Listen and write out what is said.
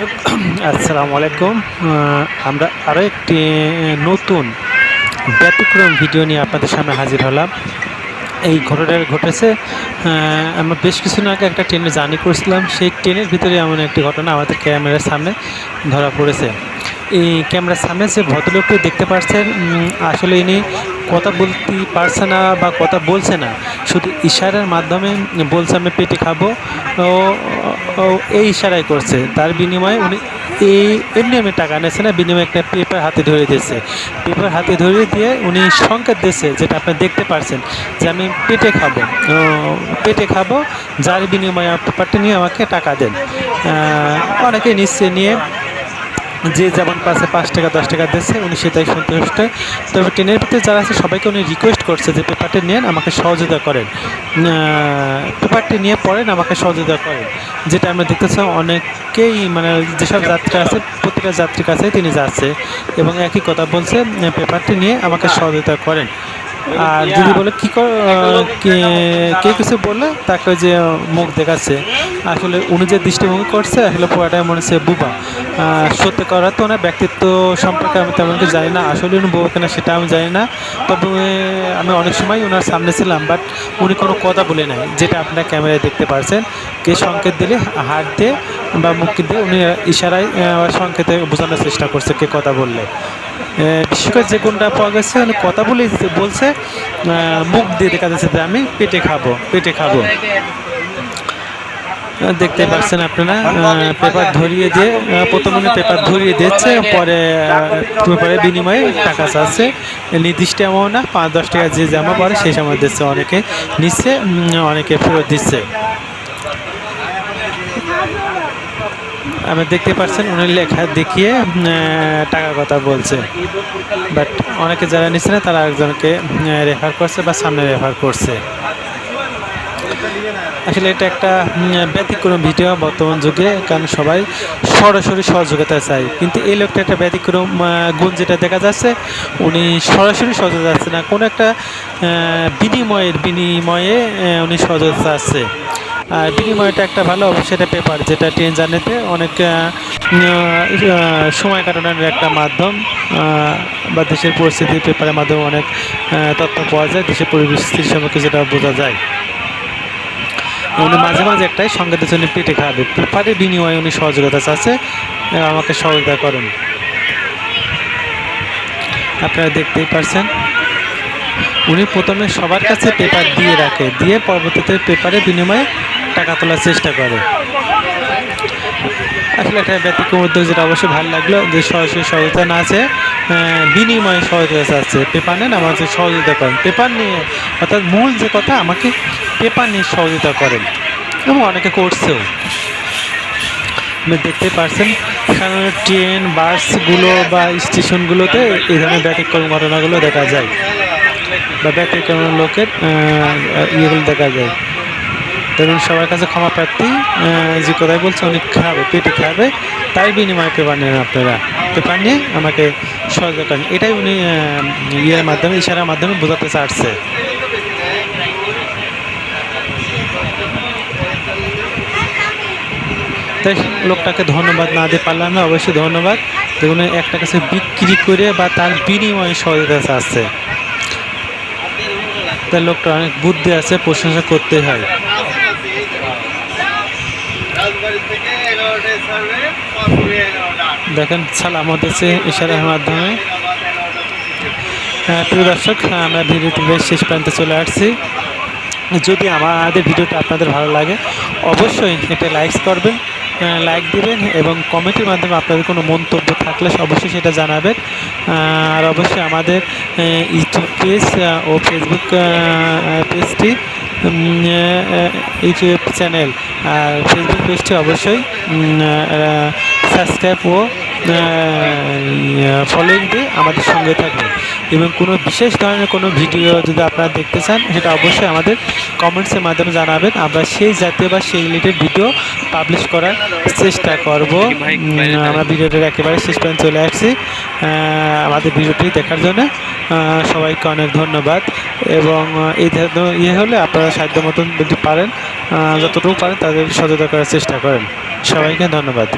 দর্শক আসসালামু আলাইকুম। আমরা আরও একটি নতুন ব্যতিক্রম ভিডিও নিয়ে আপনাদের সামনে হাজির হলাম। এই ঘটনাটা ঘটেছে আমরা বেশ কিছুদিন আগে একটা ট্রেনে জার্নি করেছিলাম। সেই ট্রেনের ভিতরে এমন একটি ঘটনা আমাদের ক্যামেরার সামনে ধরা পড়েছে। ক্যামেরার সামনে যে ভদ্রলোকটি দেখতে পাচ্ছেন আসলে ইনি কথা বলতে পারছে না বা কথা বলছে না। শুধু ইশারার মাধ্যমে বলছে, আমি পেটে খাব। ও এই ইশারাই করছে। তার বিনিময়ে উনি এই এমনি এমনি টাকা নিয়েছে না, বিনিময়ে একটা পেপার হাতে ধরে দিয়েছে। পেপার হাতে ধরে দিয়ে উনি সংকেত দিয়েছে, যেটা আপনি দেখতে পারছেন যে, আমি পেটে খাব। পেটে খাব, যার বিনিময়ে পেপারটা নিয়ে আমাকে টাকা দেন। অনেকে নিচ্ছে নিয়ে যে যেমন পাশে পাঁচ টাকা, দশ টাকা দিচ্ছে, উনি সেটাই সন্তুষ্ট। তবে ট্রেনের ভিতরে যারা আছে, সবাইকে উনি রিকোয়েস্ট করছে যে পেপারটি নিয়ে আমাকে সহযোগিতা করেন। পেপারটি নিয়ে পড়েন, আমাকে সহযোগিতা করেন। যেটা আমরা দেখতেছি, অনেকেই মানে যেসব যাত্রী আছে, প্রতিটা যাত্রীর কাছে তিনি যাচ্ছে এবং একই কথা বলছে পেপারটি নিয়ে আমাকে সহযোগিতা করেন। আর যদি বলে কী কে- কিছু বললে তাকে যে মুখ দেখাচ্ছে। আসলে উনি যে দৃষ্টিভঙ্গি করছে আসলে পুরাটাই মনে হচ্ছে বুবা। সত্যি করা তো ওনার ব্যক্তিত্ব সম্পর্কে আমি তেমন কিছু জানি না। আসলে উনি বুবা কিনা সেটা আমি জানি না। তবে আমি অনেক সময় ওনার সামনে ছিলাম বাট উনি কোনো কথা বলে নাই যেটা আপনার ক্যামেরায় দেখতে পারছেন। কে সংকেত দিলে হাত দিয়ে বা মুখ দিয়ে উনি ইশারায় সংকেতে বোঝানোর চেষ্টা করছে কে কথা বললে। করে যে কোনটা পাওয়া গেছে উনি কথা বলে বলছে মুখ দিয়ে দেখা যাচ্ছে যে আমি পেটে খাব পেটে খাব। দেখতে পাচ্ছেন আপনারা পেপার ধরিয়ে দিয়ে প্রথমে পেপার ধরিয়ে দিচ্ছে পরে পেপারের বিনিময়ে টাকা চাচ্ছে। নির্দিষ্ট অ্যামাউন্ট না, পাঁচ দশ টাকা যে জামা পড়ে সেই সময় দিচ্ছে, অনেকে নিচ্ছে অনেকে ফেরত দিচ্ছে। আমি দেখতে পাচ্ছেন, উনি লেখা দেখিয়ে টাকার কথা বলছে। বাট অনেকে যারা নিচ্ছে না, তারা একজনকে রেফার করছে বা সামনে রেফার করছে। আসলে এটা একটা ব্যতিক্রম ভিডিও বর্তমান যুগে, কারণ সবাই সরাসরি সহযোগিতা চায়। কিন্তু এই লোকটা একটা ব্যতিক্রম গুণ যেটা দেখা যাচ্ছে, উনি সরাসরি সহযোগিতা যাচ্ছে না। কোনো একটা বিনিময়ের বিনিময়ে উনি সহযোগিতা চাচ্ছে। বিনিময়টা একটা ভালো এটা পেপার যেটা ট্রেন জার্নিতে অনেক সময় কাটানোর একটা মাধ্যম বা দেশের পরিস্থিতি পেপারের মাধ্যমে অনেক তথ্য পাওয়া যায়, দেশের পরিস্থিতির সম্পর্কে যেটা বোঝা যায়। উনি মাঝে মাঝে একটাই সংকেতের জন্য পেটে খাবে পেপারের বিনিময়ে উনি সহযোগিতা চাচ্ছে আমাকে সহযোগিতা করেন। আপনারা দেখতেই পারছেন, উনি প্রথমে সবার কাছে পেপার দিয়ে রাখে, দিয়ে পরবর্তীতে পেপারের বিনিময়ে টাকা তোলার চেষ্টা করে। আসলে একটা ব্যতিক্রম উদ্যোগ যেটা অবশ্যই ভালো লাগল যে সরাসরি সহযোগিতা না আছে বিনিময়ে সহযোগিতা চাচ্ছে পেপার নেন আমাকে সহযোগিতা করেন। পেপার নিয়ে, অর্থাৎ মূল যে কথা, আমাকে পেপার নিয়ে সহযোগিতা করেন। এবং অনেকে করছেও। আপনি দেখতে পারছেন সাধারণত ট্রেন, বাসগুলো বা স্টেশনগুলোতে এই ধরনের ব্যতিক্রম ঘটনাগুলো দেখা যায়। বা ব্যতিক্রম লোকের ইয়েগুলো দেখা যায়। ধরুন সবার কাছে ক্ষমা প্রার্থী যে কথাই বলছে অনেক খাবে, পেটে খাবে, তাই বিনিময়ে পেপার নেন আপনারা। পেপার নিয়ে আমাকে সহযোগিতা করেন। এটাই উনি ইয়ের মাধ্যমে, ইশারার মাধ্যমে বোঝাতে চাচ্ছে। তাই লোকটাকে ধন্যবাদ না দিয়ে পারলাম না, অবশ্যই ধন্যবাদ। যেগুলো একটা কাছে বিক্রি করে বা তার বিনিময়ে সহযোগিতা চাচ্ছে। তাই লোকটা অনেক বুদ্ধি আছে, প্রশংসা করতে হয়। দেখেন সালাম হতেছে ইশারার মাধ্যমে। হ্যাঁ, প্রিয় দর্শক হ্যাঁ, আমরা ভিডিওটি বেশ শেষ প্রান্তে চলে আসছি। যদি আমাদের ভিডিওটা আপনাদের ভালো লাগে অবশ্যই এটা লাইক করবেন লাইক দিবেন এবং কমেন্টের মাধ্যমে আপনাদের কোনো মন্তব্য থাকলে অবশ্যই সেটা জানাবেন। আর অবশ্যই আমাদের ইউটিউব পেজ ও ফেসবুক পেজটি ইউটিউব চ্যানেল আর ফেসবুক পেজটি অবশ্যই সাবস্ক্রাইব ও ফলোইং দিয়ে আমাদের সঙ্গে থাকবেন। এবং কোনো বিশেষ ধরনের কোনো ভিডিও যদি আপনারা দেখতে চান সেটা অবশ্যই আমাদের কমেন্টসের মাধ্যমে জানাবেন। আমরা সেই জাতীয় বা সেই রিলেটেড ভিডিও পাবলিশ করার চেষ্টা করব। আমরা ভিডিওটার একেবারে শেষ পর্যন্ত চলে আসছি। আমাদের ভিডিওটি দেখার জন্য সবাইকে অনেক ধন্যবাদ। এবং এই ধরনের ইয়ে হলে আপনারা সাধ্য মতন যদি পারেন যতটুকু পারেন তাদের সচেতন করার চেষ্টা করেন। সবাইকে ধন্যবাদ।